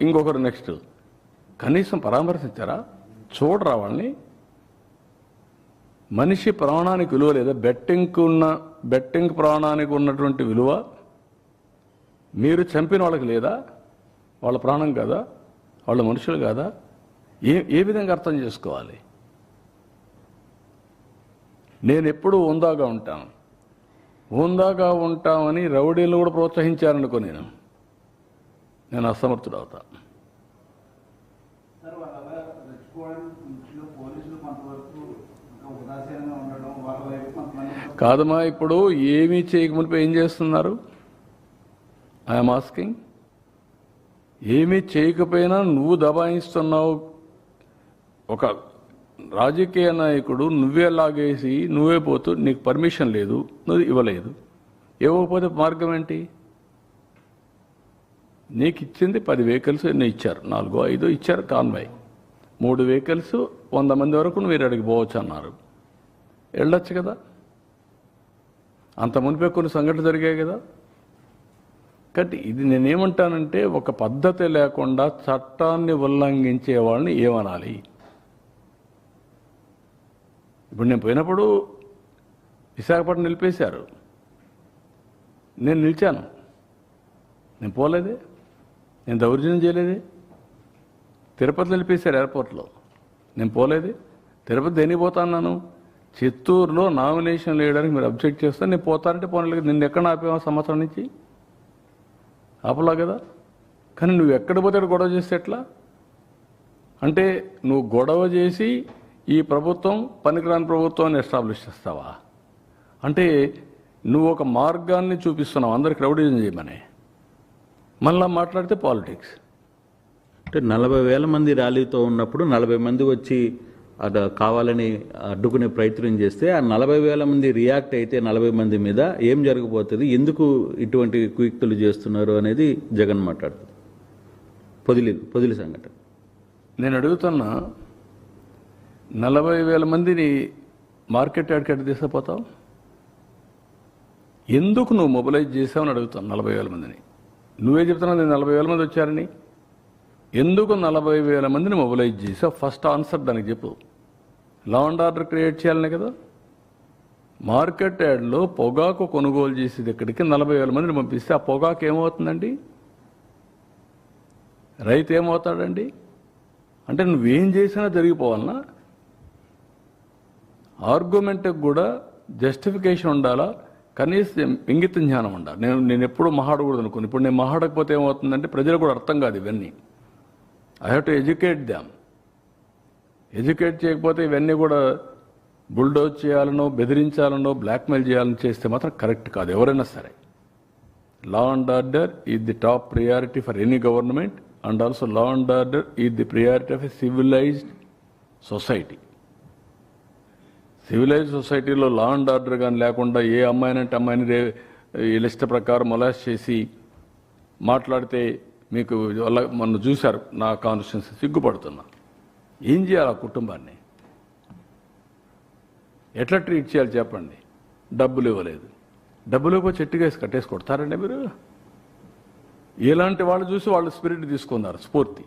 ఇంకొకరు నెక్స్ట్. కనీసం పరామర్శించారా? చూడరా వాళ్ళని. మనిషి ప్రాణానికి విలువ లేదా బెట్టింగ్కి ఉన్న బెట్టింగ్ ప్రాణానికి ఉన్నటువంటి విలువ మీరు చంపిన వాళ్ళకి లేదా? వాళ్ళ ప్రాణం కాదా? వాళ్ళ మనుషులు కాదా? ఏ ఏ విధంగా అర్థం చేసుకోవాలి? నేను ఎప్పుడూ ఉందాగా ఉంటాను. ఉందాగా ఉంటామని రౌడీలు కూడా ప్రోత్సహించారనుకో నేను. నేను అసమర్థుడు అవుతా. కాదమ్మా ఇప్పుడు ఏమీ చేయకమునిపై ఏం చేస్తున్నారు? ఐఎమ్ ఆస్కింగ్ ఏమీ చేయకపోయినా నువ్వు దబాయిస్తున్నావు. ఒక రాజకీయ నాయకుడు నువ్వే లాగేసి నువ్వే పోతూ నీకు పర్మిషన్ లేదు నువ్వు ఇవ్వలేదు. ఇవ్వకపోతే మార్గం ఏంటి? నీకు ఇచ్చింది పది వెహికల్స్ ఎన్నో ఇచ్చారు. నాలుగో ఐదో ఇచ్చారు కాన్వాయ్. మూడు వెహికల్స్ వంద మంది వరకు మీరు అడిగి పోవచ్చు అన్నారు. వెళ్ళొచ్చు కదా. అంత మునిపే కొన్ని సంఘటనలు జరిగాయి కదా. కాబట్టి ఇది నేనేమంటానంటే ఒక పద్ధతి లేకుండా చట్టాన్ని ఉల్లంఘించే వాళ్ళని ఏమనాలి? ఇప్పుడు నేను పోయినప్పుడు విశాఖపట్నం నిలిపేశారు. నేను నిలిచాను. నేను పోలేదే. నేను దౌర్జన్యం చేయలేదే? తిరుపతి నిలిపేశారు ఎయిర్పోర్ట్లో. నేను పోలేదే? తిరుపతి దేనికి పోతాను చిత్తూరులో నామినేషన్ వేయడానికి మీరు అబ్జెక్ట్ చేస్తే నేను పోతానంటే పోనలేదు నిన్ను ఎక్కడ ఆపేవా సంవత్సరం నుంచి? ఆపలా కదా? కానీ నువ్వు ఎక్కడ పోతే గొడవ చేస్తే ఎట్లా? అంటే నువ్వు గొడవ చేసి ఈ ప్రభుత్వం పనికిరాని ప్రభుత్వాన్ని ఎస్టాబ్లిష్ చేస్తావా? అంటే నువ్వు ఒక మార్గాన్ని చూపిస్తున్నావు. అందరికి రౌడీజం చేయమని. మళ్ళా మాట్లాడితే పాలిటిక్స్. అంటే నలభై వేల మంది ర్యాలీతో ఉన్నప్పుడు నలభై మంది వచ్చి అటు కావాలని అడ్డుకునే ప్రయత్నం చేస్తే ఆ నలభై వేల మంది రియాక్ట్ అయితే నలభై మంది మీద ఏం జరగబోతుంది ఎందుకు ఇటువంటి కుయుక్తులు చేస్తున్నారు అనేది జగన్ మాట్లాడుతుంది. పొదిలి పొదిలి సంఘటన. నేను అడుగుతున్నా నలభై వేల మందిని మార్కెట్ యార్డ్కి తీసుకుపోతావు? ఎందుకు నువ్వు మొబిలైజ్ చేసావని అడుగుతాను నలభై వేల మందిని? నువ్వే చెప్తున్నావు నేను నలభై వేల మంది వచ్చారని. ఎందుకు నలభై వేల మందిని మొబిలైజ్ చేసావు ఫస్ట్ ఆన్సర్ దానికి చెప్పు. లా అండ్ ఆర్డర్ క్రియేట్ చేయాలనే కదా? మార్కెట్ యార్డ్లో పొగాకు కొనుగోలు చేసేది ఇక్కడికి నలభై వేల మందిని పంపిస్తే ఆ పొగాకు ఏమవుతుందండి? రైతు ఏమవుతాడండి? అంటే నువ్వేం చేసినా జరిగిపోవాలనా? ఆర్గ్యుమెంట్కి కూడా జస్టిఫికేషన్ ఉండాలా? కనీసం ఇంగిత జ్ఞానం ఉండాలి. నేను నేను ఎప్పుడూ మహాడకూడదు అనుకుని. ఇప్పుడు నేను మహాడకపోతే ఏమవుతుందంటే ప్రజలకు కూడా అర్థం కాదు ఇవన్నీ. I have to educate them educate చేయకపోతే ఇవన్నీ కూడా బుల్డోజ్ చేయాలనో బెదిరించాలనో బ్లాక్మెయిల్ చేయాలని చేస్తే మాత్రం కరెక్ట్ కాదు. ఎవరైనా సరే. Law and order is the top priority for any government and also law and order is the priority of a civilised society civilise సొసైటీలో లా అండ్ ఆర్డర్ కానీ లేకుండా ఏ అమ్మాయినంటే అమ్మాయిని రే లిస్ట్ ప్రకారం మొలాస్ చేసి మాట్లాడితే మీకు వల్ల మొన్న చూశారు నా కాన్స్టిట్యూన్సీ సిగ్గుపడుతున్నా. ఏం చేయాలి ఆ కుటుంబాన్ని? ఎట్లా ట్రీట్ చేయాలి చెప్పండి? డబ్బులు ఇవ్వలేదు. డబ్బులు ఇవ్వకపోతే చెట్టుకేసి కట్టేసి కొడతారండి మీరు? ఇలాంటి వాళ్ళు చూసి వాళ్ళు స్పిరిట్ తీసుకున్నారు స్ఫూర్తి.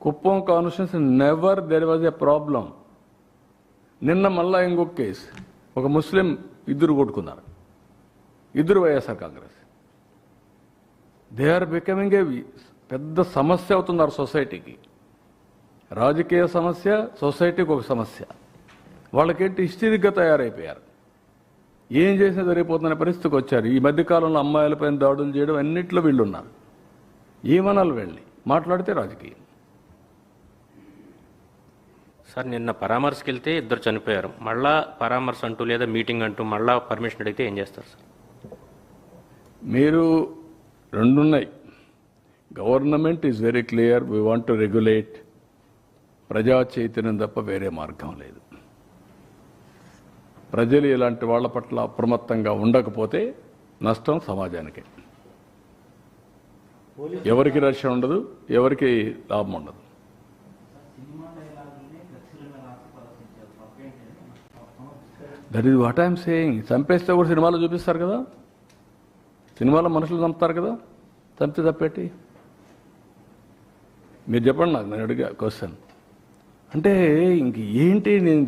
Kuppam constituency never there was a problem. నిన్న మళ్ళా ఇంకొక కేసు. ఒక ముస్లిం ఇద్దరు కొట్టుకున్నారు. ఇద్దరు YSR Congress. They are becoming a పెద్ద సమస్య అవుతున్నారు సొసైటీకి. రాజకీయ సమస్య సొసైటీకి ఒక సమస్య. వాళ్ళకేంటి హిస్టరిక్గా తయారైపోయారు. ఏం చేసినా జరిగిపోతున్న పరిస్థితికి వచ్చారు. ఈ మధ్యకాలంలో అమ్మాయిలపైన దాడులు చేయడం అన్నింటిలో వీళ్ళు ఉన్నారు ఏమనాలి వెళ్ళి మాట్లాడితే రాజకీయం. సార్ నిన్న పరామర్శకి వెళ్తే ఇద్దరు చనిపోయారు. మళ్ళా పరామర్శ అంటూ లేదా మీటింగ్ అంటూ మళ్ళా పర్మిషన్ అడిగితే ఏం చేస్తారు సార్? మీరు రెండున్నాయి. Government is very clear we want to regulate. ప్రజా చైతన్యం తప్ప వేరే మార్గం లేదు. ప్రజలు ఇలాంటి వాళ్ళ పట్ల అప్రమత్తంగా ఉండకపోతే నష్టం సమాజానికి. ఎవరికి రక్షణ ఉండదు ఎవరికి లాభం ఉండదు. That is what I'm saying చంపేస్తే కూడా సినిమాలో చూపిస్తారు కదా? సినిమాలో మనుషులు చంపుతారు కదా? చంపితే తప్పేటి? మీరు చెప్పండి నాకు నేను అడిగా క్వశ్చన్ అంటే ఇంక ఏంటి నేను